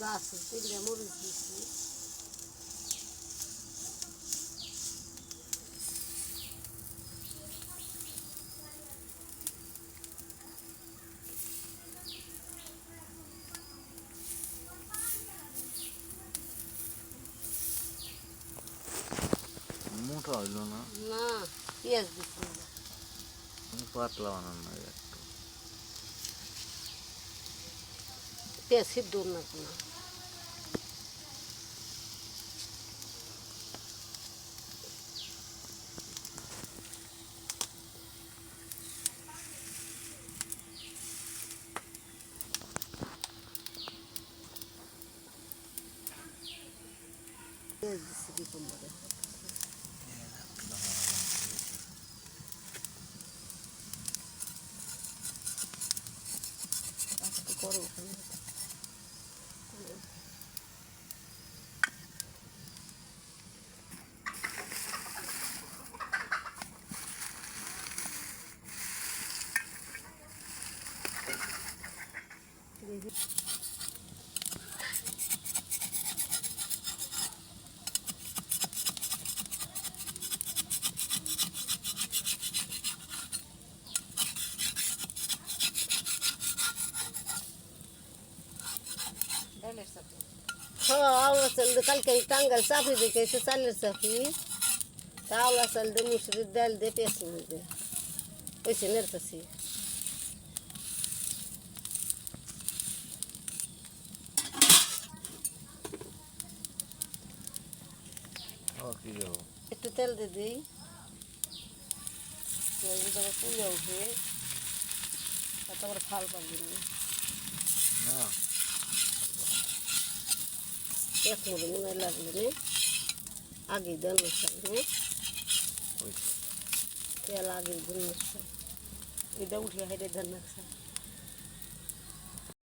গাছ তিনটা মরিচ দিচ্ছি মোটা হইল না না পেঁয়াজ দিচ্ছি পাতলা বানানো একটু পেঁয়াজ সিদ্ধ না না hızlı yapılmadı. Artık koru. Thank you. করো ওখানে হ্যাঁ আওলা চাল দিয়ে কালকে আমি টাঙ্গাল চাপি দেখে এসে চালের চাপি তা আওলা চাল দিয়ে মুসুরির ডাল দিয়ে পেঁয়াজ দিয়ে ওইসে নেড়তেছি ও কি যাবো একটু তেল দিয়ে দিই পেঁয়াজটা পুড়ে উঠে তারপরে ফাল পাবি না এক মুড়ি মনে লাগল নে। আগে দেন ওই তেল আগে দিন এটা উঠে হেঁটে দেন